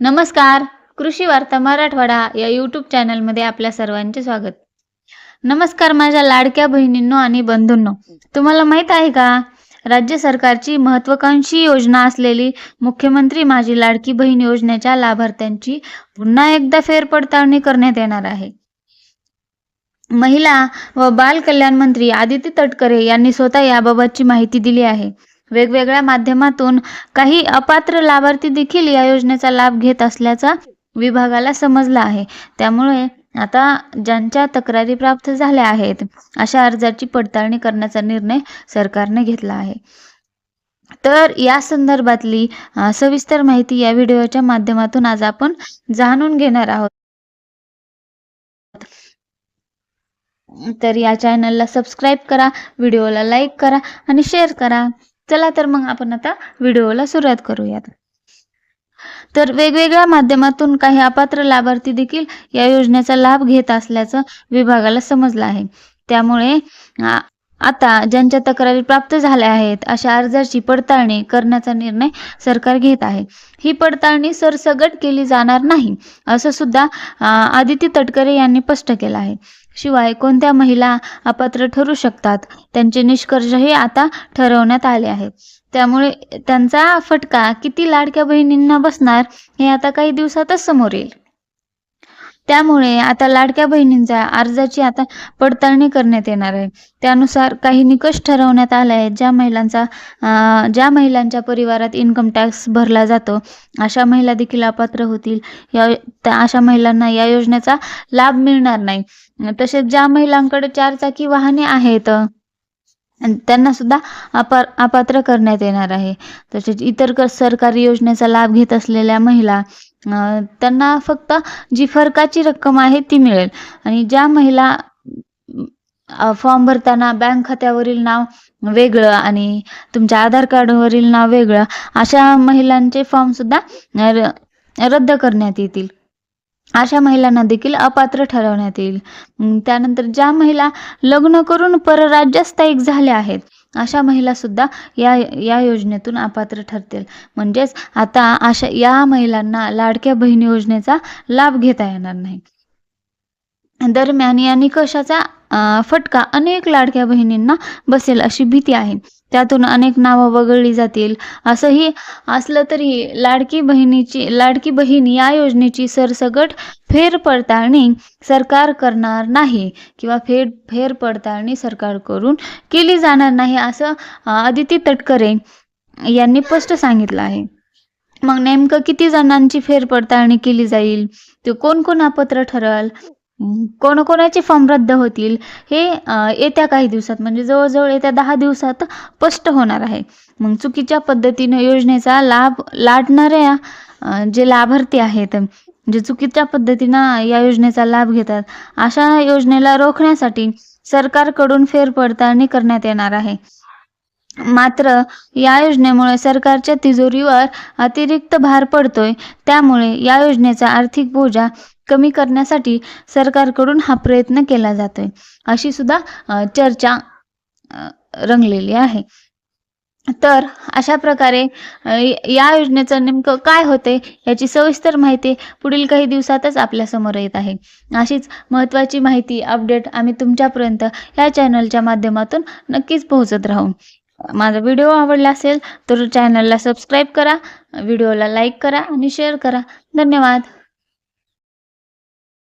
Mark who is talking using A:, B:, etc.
A: नमस्कार. कृषी वार्ता मराठवाडा या यूट्यूब चॅनलमध्ये आपल्या सर्वांचे स्वागत. नमस्कार माझ्या लाडक्या बहिणींनो आणि बंधूंनो. तुम्हाला माहीत आहे का? राज्य सरकारची महत्वाकांक्षी योजना असलेली मुख्यमंत्री माझी लाडकी बहीण योजनेच्या लाभार्थ्यांची पुन्हा एकदा फेरपडताळणी करण्यात येणार आहे. महिला व बाल कल्याण मंत्री आदिती तटकरे यांनी स्वतः याबाबतची माहिती दिली आहे. वेगवेगळ्या माध्यमातून काही अपात्र लाभार्थी देखील या योजनेचा लाभ घेत असल्याचा विभागाला समजला आहे. त्यामुळे आता ज्यांच्या तक्रारी प्राप्त झाल्या आहेत अशा अर्जाची पडताळणी करण्याचा निर्णय सरकारने घेतला आहे. तर या संदर्भातली सविस्तर माहिती या व्हिडिओच्या माध्यमातून आज आपण जाणून घेणार आहोत. तर या चॅनलला सबस्क्राईब करा व्हिडिओला लाईक करा आणि शेअर करा. चला तर मग आपण आता व्हिडिओला सुरुवात करूयात. तर वेगवेगळ्या माध्यमातून काही अपात्र लाभार्थी देखील या योजनेचा लाभ घेत असल्याचं विभागाला समजलं आहे. त्यामुळे आता ज्यांच्या तक्रारी प्राप्त झाल्या आहेत अशा अर्जाची पडताळणी करण्याचा निर्णय सरकार घेत आहे. ही पडताळणी सरसगट केली जाणार नाही असं सुद्धा आदिती तटकरे यांनी स्पष्ट केलं आहे. शिवाय कोणत्या महिला अपात्र ठरू शकतात? त्यांचे निष्कर्षही आता ठरवण्यात आले आहेत. त्यामुळे त्यांचा फटका किती लाडक्या बहिणींना बसणार हे आता काही दिवसातच समोर येईल. त्यामुळे आता लाडक्या बहिणींच्या अर्जाची आता पडताळणी करण्यात येणार आहे. त्यानुसार काही निकष ठरवण्यात आले आहेत. ज्या महिलांचा ज्या महिलांच्या परिवारात इन्कम टॅक्स भरला जातो अशा महिला देखील अपात्र होतील. या अशा महिलांना या योजनेचा लाभ मिळणार नाही. तसेच ज्या महिलांकडे चारचाकी वाहने आहेत त्यांना सुद्धा अपार अपात्र करण्यात येणार आहे. तसेच इतर सरकारी योजनेचा लाभ घेत असलेल्या महिला त्यांना फक्त जी फरकाची रक्कम आहे ती मिळेल. आणि ज्या महिला फॉर्म भरताना बँक खात्यावरील नाव वेगळं आणि तुमच्या आधार कार्डवरील नाव वेगळं अशा महिलांचे फॉर्म सुद्धा रद्द करण्यात येतील. अशा महिलांना देखील अपात्र ठरवण्यात येईल. त्यानंतर ज्या महिला लग्न करून परराज्यात स्थायिक झाल्या आहेत अशा महिला सुद्धा या या योजनेतून अपात्र ठरतील. म्हणजेच आता अशा या महिलांना लाडक्या बहीण योजनेचा लाभ घेता येणार नाही. दरम्यान या निकषाचा फटका अनेक लाडक्या बहिणींना बसेल अशी भीती आहे. त्यातून अनेक नावं वगळली जातील. असंही असलं तरी लाडकी बहिणीची लाडकी बहीण या योजनेची सरसगट फेरपडताळणी सरकार करणार नाही किंवा फेर फेरपडताळणी सरकारकडून केली जाणार नाही असं आदिती तटकरे यांनी स्पष्ट सांगितलं आहे. मग नेमकं किती जणांची फेरपडताळणी केली जाईल? ते कोण कोण अपात्र ठरल? कोणकोणाचे फॉर्म रद्द होतील हे येत्या काही दिवसात म्हणजे जवळजवळ येत्या दहा दिवसात स्पष्ट होणार आहे. मग चुकीच्या पद्धतीने योजनेचा लाभ लाटणाऱ्या जे लाभार्थी आहेत जे चुकीच्या पद्धतीनं या योजनेचा लाभ घेतात अशा योजनेला रोखण्यासाठी सरकारकडून फेरपडताळणी करण्यात येणार आहे. मात्र या योजनेमुळे सरकारच्या तिजोरीवर अतिरिक्त भार पडतोय त्यामुळे या योजनेचा आर्थिक बोजा कमी करण्यासाठी सरकारकडून हा प्रयत्न केला जातोय. अशी सुद्धा चर्चा रंगलेली आहे. तर अशा प्रकारे या योजनेचं नेमकं काय होते याची सविस्तर माहिती पुढील काही दिवसातच आपल्यासमोर येत आहे. अशीच महत्त्वाची माहिती अपडेट आम्ही तुमच्यापर्यंत या चॅनलच्या माध्यमातून नक्कीच पोहोचत राहू. माझा व्हिडिओ आवडला असेल तर चॅनलला सबस्क्राईब करा व्हिडिओला लाईक करा आणि शेअर करा. धन्यवाद.